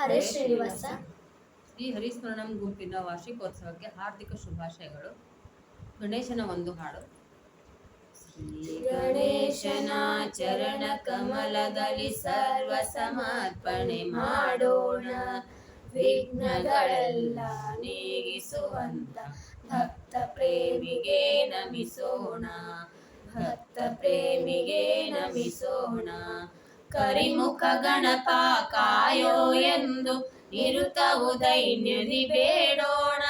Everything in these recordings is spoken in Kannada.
ಹರೇ ಶ್ರೀನಿವಾಸ. ಶ್ರೀ ಹರಿಸ್ಮರಣಂ ಗುಂಪಿನ ವಾರ್ಷಿಕೋತ್ಸವಕ್ಕೆ ಹಾರ್ದಿಕ ಶುಭಾಶಯಗಳು. ಗಣೇಶನ ಒಂದು ಹಾಡು. ಶ್ರೀ ಗಣೇಶನ ಚರಣ ಕಮಲದಲ್ಲಿ ಸರ್ವ ಸಮರ್ಪಣೆ ಮಾಡೋಣ. ವಿಘ್ನಗಳೆಲ್ಲ ನೀಗಿಸುವಂತ ಭಕ್ತ ಪ್ರೇಮಿಗೆ ನಮಿಸೋಣ. ಭಕ್ತ ಪ್ರೇಮಿಗೆ ನಮಿಸೋಣ. ಕರಿಮುಖ ಗಣಪ ಕಾಯೋ ಎಂದು ನಿರುತವು ದೈನ್ಯದಿ ಬೇಡೋಣ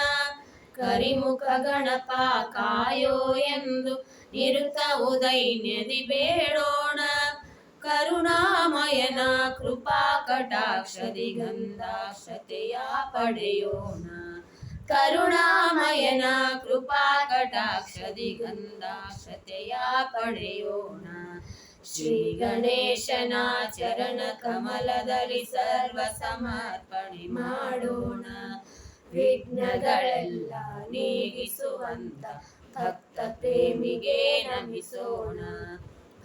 ಕರಿಮುಖ ಗಣಪ ಕಾಯೋ ಎಂದು ನಿರುತವು ದೈನ್ಯದಿ ಬೇಡೋಣ ಕರುಣಾಮಯನ ಕೃಪಾ ಕಟಾಕ್ಷದಿ ಗಂಧಾಕ್ಷತೆಯ ಪಡೆಯೋಣ. ಕರುಣಾಮಯನ ಕೃಪಾ ಕಟಾಕ್ಷದಿ ಗಂಧಾಕ್ಷತೆಯ ಪಡೆಯೋಣ. ಶ್ರೀ ಗಣೇಶನ ಚರಣ ಕಮಲದಲ್ಲಿ ಸರ್ವ ಸಮರ್ಪಣೆ ಮಾಡೋಣ. ವಿಘ್ನಗಳೆಲ್ಲ ನೀಗಿಸುವಂತ ಭಕ್ತ ಪ್ರೇಮಿಗೆ ನಮಿಸೋಣ.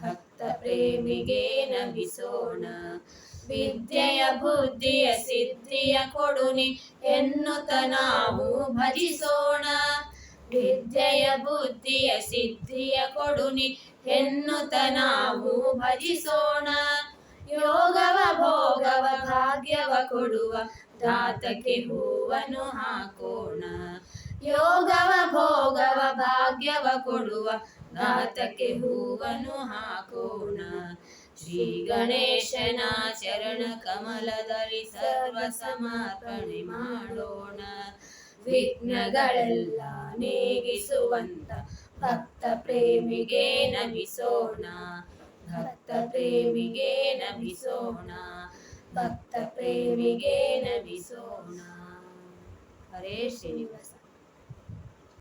ಭಕ್ತ ಪ್ರೇಮಿಗೆ ನಮಿಸೋಣ. ವಿದ್ಯೆಯ ಬುದ್ಧಿಯ ಸಿದ್ಧಿಯ ಕೊಡುನಿ ಎನ್ನುತ್ತ ನಾವು ಭಜಿಸೋಣ. ವಿದ್ಯೆಯ ಬುದ್ಧಿಯ ಸಿದ್ಧಿಯ ಕೊಡುನಿ, ಹೆನ್ನುತ ನಾವು ಭಜಿಸೋಣ. ಯೋಗವ ಭೋಗವ ಭಾಗ್ಯವ ಕೊಡುವ, ದಾತಕ್ಕೆ ಹೂವನ್ನು ಹಾಕೋಣ. ಯೋಗವ ಭೋಗವ ಭಾಗ್ಯವ ಕೊಡುವ, ದಾತಕ್ಕೆ ಹೂವನ್ನು ಹಾಕೋಣ. ಶ್ರೀ ಗಣೇಶನ ಚರಣ ಕಮಲದಲ್ಲಿ ಸರ್ವ ಸಮರ್ಪಣೆ ಮಾಡೋಣ. ವಿಘ್ನಗಳೆಲ್ಲ ನೀಗಿಸುವಂತ ಭಕ್ತ ಪ್ರೇಮಿಗೆ ನಮಿಸೋಣ. ಭಕ್ತ ಪ್ರೇಮಿಗೆ ನಮಿಸೋಣ. ಭಕ್ತ ಪ್ರೇಮಿಗೆ ನಮಿಸೋಣ. ಹರೇ ಶ್ರೀನಿವಾಸ.